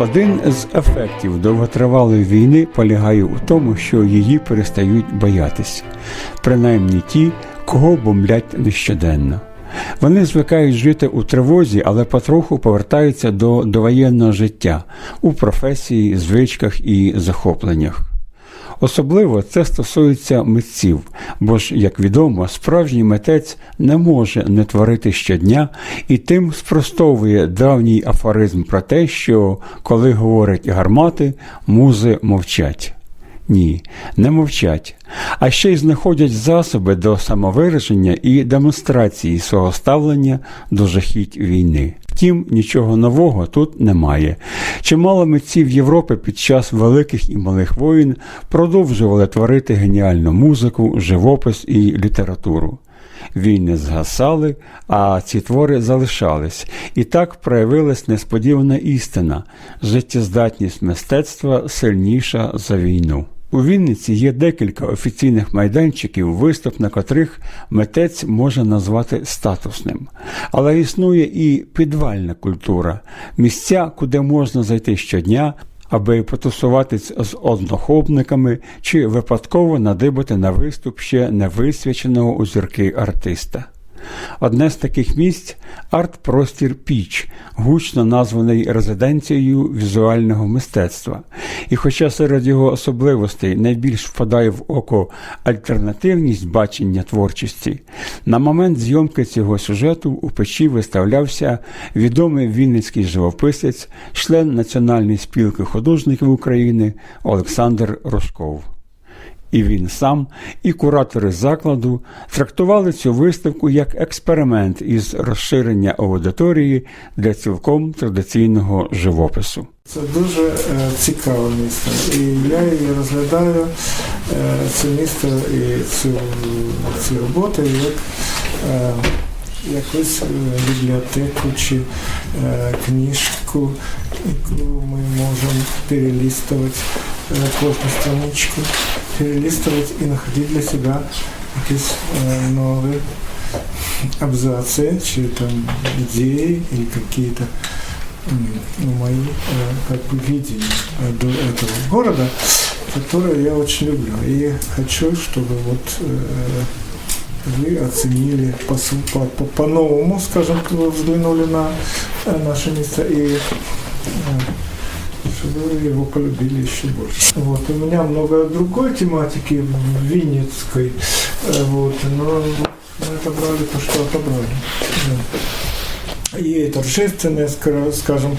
Один з ефектів довготривалої війни полягає у тому, що її перестають боятись, принаймні ті, кого бомблять нещоденно. Вони звикають жити у тривозі, але потроху повертаються до довоєнного життя у професії, звичках і захопленнях. Особливо це стосується митців, бо ж, як відомо, справжній митець не може не творити щодня і тим спростовує давній афоризм про те, що коли говорять гармати, музи мовчать. Ні, не мовчать, а ще й знаходять засоби до самовираження і демонстрації свого ставлення до жахіть війни. Втім, нічого нового тут немає. Чимало митців Європи під час великих і малих воїн продовжували творити геніальну музику, живопис і літературу. Війни згасали, а ці твори залишались, і так проявилась несподівана істина життєздатність мистецтва сильніша за війну. У Вінниці є декілька офіційних майданчиків, виступ на котрих митець може назвати статусним. Але існує і підвальна культура місця, куди можна зайти щодня, аби потусуватись з однохопниками чи випадково надибати на виступ ще не висвяченого у зірки артиста. Одне з таких місць арт-простір Піч, гучно названий резиденцією візуального мистецтва. І хоча серед його особливостей найбільш впадає в око альтернативність бачення творчості, на момент зйомки цього сюжету у печі виставлявся відомий вінницький живописець, член Національної спілки художників України Олександр Рожков. І він сам, і куратори закладу трактували цю виставку як експеримент із розширення аудиторії для цілком традиційного живопису. Це дуже е, цікаве місто. І я її розглядаю е, це місто і цю, ці роботи як е, якусь е, бібліотеку чи е, книжку, яку ми можемо перелистувати е, кожну страничку, перелистувати і знаходити для себе якісь е, нові абзацы, чи там идеи или какие-то м, ну, мои э, как бы видения э, до этого города, которые я очень люблю. И хочу, чтобы вот э, вы оценили по- по- по- по-новому, скажем, взглянули на э, наше место и э, чтобы вы его полюбили еще больше. Вот, у меня много другой тематики винницкой, э, вот, но мы отобрали то, что отобрали. Да. И торжественная, ска- скажем,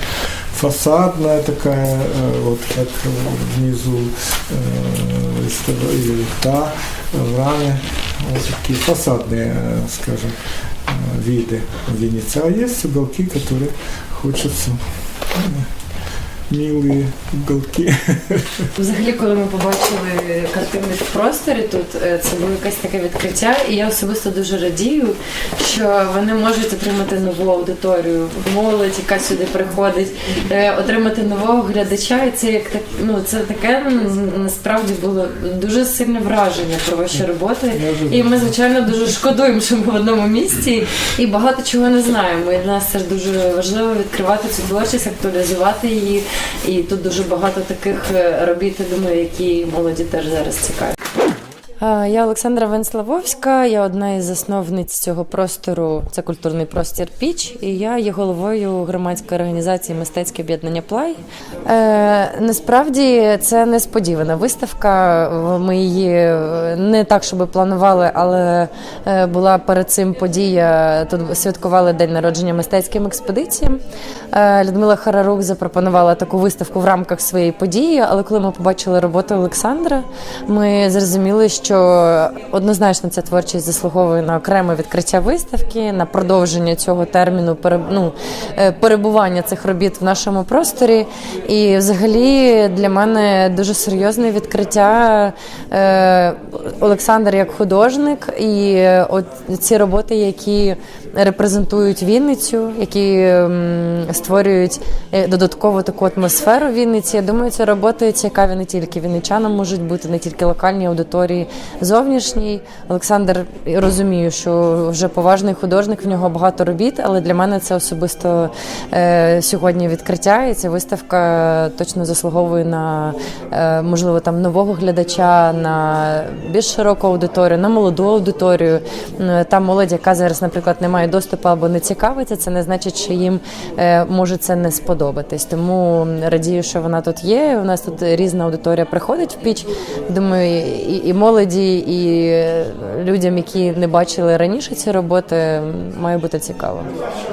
фасадная такая, э, вот как э, внизу э, выставила, или та в раме, вот такие фасадные, э, скажем, э, виды в Виннице. А есть уголки, которые хочется э, милые уголки. Взагалі, коли ми побачили картини в просторі тут, е, це було якесь таке відкриття, і я особисто дуже радію, що вони можуть отримати нову аудиторію, молодь, яка сюди приходить, е, отримати нового глядача, і це як так, ну це таке насправді було дуже сильне враження про ваші роботи. І ми, звичайно, дуже шкодуємо, що ми в одному місці і багато чого не знаємо. І для нас це дуже важливо відкривати цю творчість, актуалізувати її. І тут дуже багато таких е, робіт, я думаю, які молоді теж зараз цікаві. Я Олександра Венславовська, я одна із засновниць цього простору. Це культурний простір Піч, і я є головою громадської організації Мистецьке об'єднання Плай. Е, насправді це несподівана виставка. Ми її е, не так, щоб планували, але була перед цим подія. Тут святкували день народження мистецьким експедиціям. Е, Людмила Харарук запропонувала таку виставку в рамках своєї події. Але коли ми побачили роботу Олександра, ми зрозуміли, що однозначно ця творчість заслуговує на окреме відкриття виставки, на продовження цього терміну ну, е, перебування цих робіт в нашому просторі. І взагалі для мене дуже серйозне відкриття е, Олександр як художник, і от ці роботи, які репрезентують Вінницю, які створюють е, додаткову таку атмосферу в Вінниці. Я думаю, це роботи цікаві не тільки вінничанам можуть бути, не тільки локальній аудиторії, зовнішній. Олександр розумію, що вже поважний художник, в нього багато робіт, але для мене це особисто е, сьогодні відкриття, і ця виставка точно заслуговує на е, можливо там нового глядача, на більш широку аудиторію, на молоду аудиторію. Та молодь, яка зараз, наприклад, не має доступу або не цікавиться, це не значить, що їм е, може це не сподобатись. Тому радію, що вона тут є. У нас тут різна аудиторія приходить в піч. Думаю, і, і молоді, і людям, які не бачили раніше ці роботи, має бути цікаво.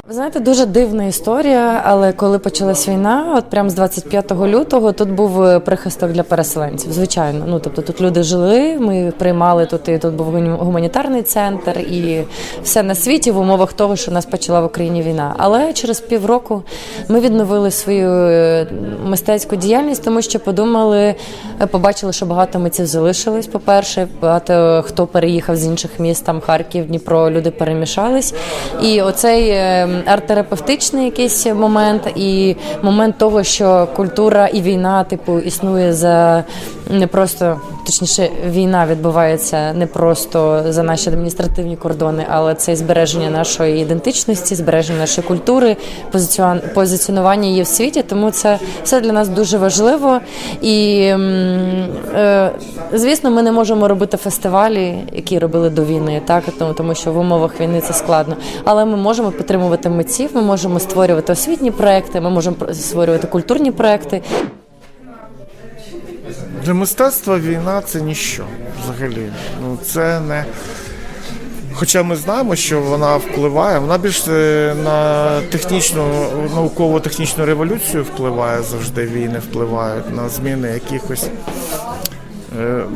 Ви знаєте, дуже дивна історія, але коли почалась війна, от прямо з 25 лютого тут був е, прихисток для переселенців. Звичайно, ну тобто тут люди жили, ми приймали тут, і тут був гуманітарний центр, і все на світі в умовах того, що нас почала в Україні війна. Але через півроку ми відновили свою е, мистецьку діяльність, тому що подумали, е, побачили, що багато митців залишилось. По перше, багато хто переїхав з інших міст, там Харків, Дніпро, люди перемішались. І оцей е, арт-терапевтичний якийсь момент, і момент того, що культура і війна, типу, існує за не просто, точніше, війна відбувається не просто за наші адміністративні кордони, але це і збереження нашої ідентичності, збереження нашої культури, позиціон- позиціонування її в світі. Тому це все для нас дуже важливо. І е, звісно, ми не можемо робити фестивалі, які робили до війни, так тому, тому що в умовах війни це складно. Але ми можемо підтримувати митців, ми можемо створювати освітні проекти, ми можемо створювати культурні проекти. Для мистецтва війна це ніщо взагалі. Ну це не. Хоча ми знаємо, що вона впливає, вона більш е, на технічну, науково-технічну революцію впливає завжди. Війни впливають на зміни якихось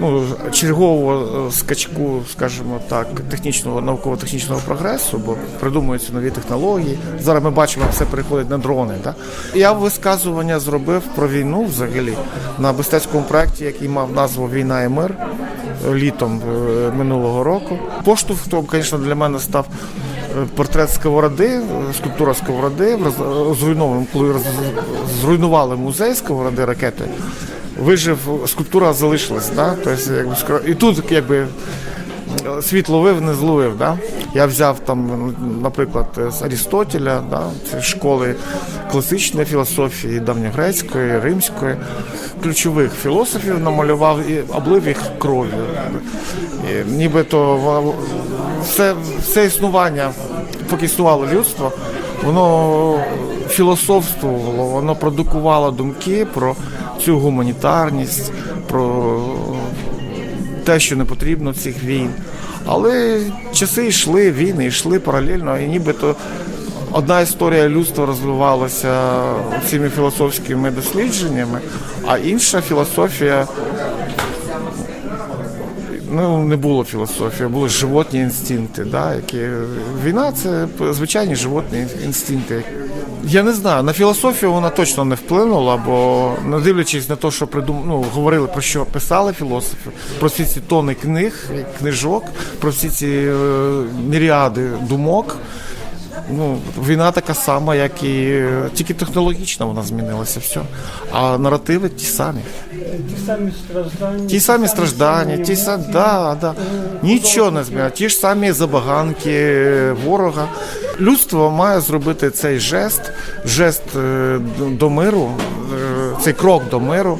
ну, чергового е, скачку, скажімо так, технічного науково-технічного прогресу, бо придумуються нові технології. Зараз ми бачимо, все переходить на дрони. Так? Я висказування зробив про війну взагалі на мистецькому проєкті, який мав назву Війна і мир е, літом е, минулого року. Поштовхом, звісно, для мене став е, портрет Сковороди, е, скульптура Сковороди, в коли зруйнували музей Сковороди ракети вижив, скульптура залишилась. Да? Тобто, якби, і тут якби світ ловив, не зловив. Да? Я взяв там, наприклад, з Арістотеля, да? це школи класичної філософії, давньогрецької, римської, ключових філософів намалював і облив їх кров'ю. Нібито все, все існування, поки існувало людство, воно філософствувало, воно продукувало думки про цю гуманітарність, про те, що не потрібно цих війн. Але часи йшли, війни йшли паралельно, і нібито одна історія людства розвивалася цими філософськими дослідженнями, а інша філософія ну, не було філософії, були животні інстинкти. Да, які... Війна це звичайні животні інстинкти. Я не знаю, на філософію вона точно не вплинула, бо не дивлячись на те, що придум... ну, говорили про що писали філософи, про всі ці тони книг, книжок, про всі ці е, міріади думок. Ну, війна така сама, як і тільки технологічно вона змінилася, все. А наративи ті самі. Ті самі страждання. Ті самі страждання, ті самі, да, да. Нічого не змінило. Ті ж самі забаганки ворога. Людство має зробити цей жест, жест е, до- миру, е, цей крок до миру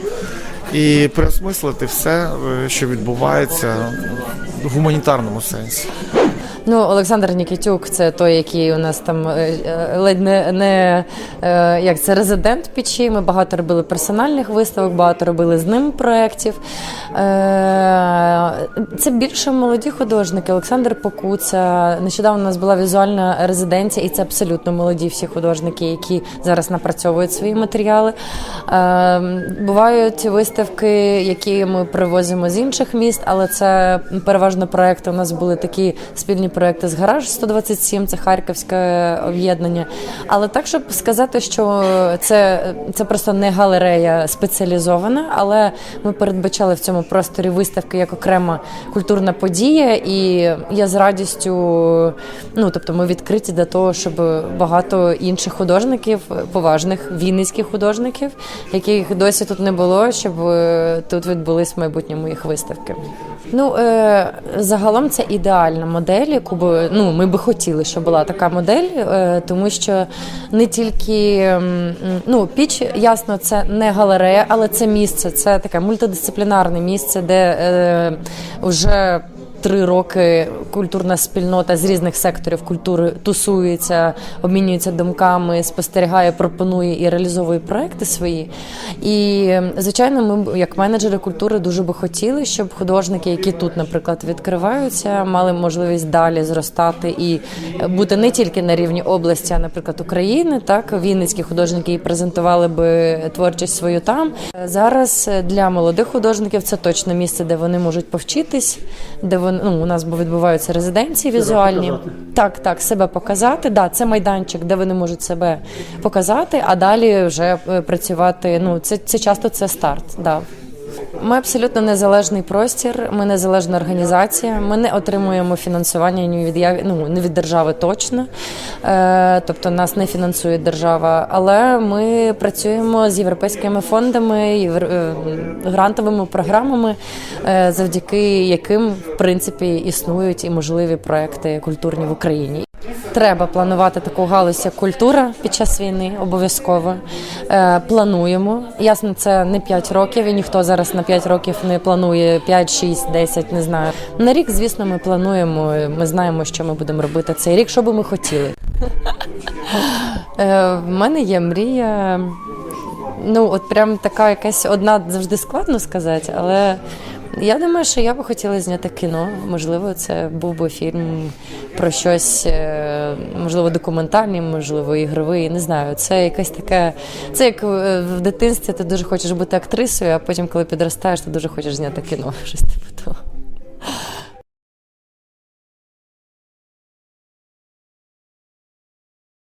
і переосмислити все, е, що відбувається в гуманітарному сенсі. Ну, Олександр Нікітюк це той, який у нас там е, е, ледь не, не е, як це резидент печі. Ми багато робили персональних виставок, багато робили з ним проєктів. Це більше молоді художники. Олександр Покуца. Нещодавно у нас була візуальна резиденція, і це абсолютно молоді всі художники, які зараз напрацьовують свої матеріали. Бувають виставки, які ми привозимо з інших міст, але це переважно проекти. У нас були такі спільні проекти проекти з гараж 127, це харківське об'єднання. Але так, щоб сказати, що це, це просто не галерея спеціалізована, але ми передбачали в цьому просторі виставки як окрема культурна подія, і я з радістю, ну тобто, ми відкриті до того, щоб багато інших художників, поважних вінницьких художників, яких досі тут не було, щоб е, тут відбулись в майбутньому їх виставки. Ну е, загалом це ідеальна модель, яку би ну ми би хотіли, щоб була така модель, е, тому що не тільки м, ну піч, ясно, це не галерея, але це місце, це таке мультидисциплінарне місце, де е, вже три роки культурна спільнота з різних секторів культури тусується, обмінюється думками, спостерігає, пропонує і реалізовує проекти свої. І звичайно, ми, як менеджери культури, дуже би хотіли, щоб художники, які тут, наприклад, відкриваються, мали можливість далі зростати і бути не тільки на рівні області, а наприклад, України. Так, вінницькі художники і презентували би творчість свою там. Зараз для молодих художників це точно місце, де вони можуть повчитись, де вони ну, у нас бо відбуваються резиденції візуальні. Так, так, себе показати. Да, це майданчик, де вони можуть себе показати, а далі вже е, працювати. Ну, це, це часто це старт. Да. Ми абсолютно незалежний простір, ми незалежна організація. Ми не отримуємо фінансування ні від ну, не від держави точно. Е, тобто нас не фінансує держава, але ми працюємо з європейськими фондами, е, грантовими програмами, е, завдяки яким в принципі існують і можливі проекти культурні в Україні. Треба планувати таку галузь, як культура під час війни, обов'язково. Е, плануємо. Ясно, це не 5 років, і ніхто зараз на 5 років не планує 5, 6, 10, не знаю. На рік, звісно, ми плануємо. Ми знаємо, що ми будемо робити цей рік, що би ми хотіли. Е, в мене є мрія. Ну, от прям така якась одна завжди складно сказати, але я думаю, що я би хотіла зняти кіно. Можливо, це був би фільм про щось, е, можливо, документальний, можливо, ігровий. Не знаю. Це якась таке. Це як е, в дитинстві ти дуже хочеш бути актрисою, а потім, коли підростаєш, ти дуже хочеш зняти кіно. Щось типу.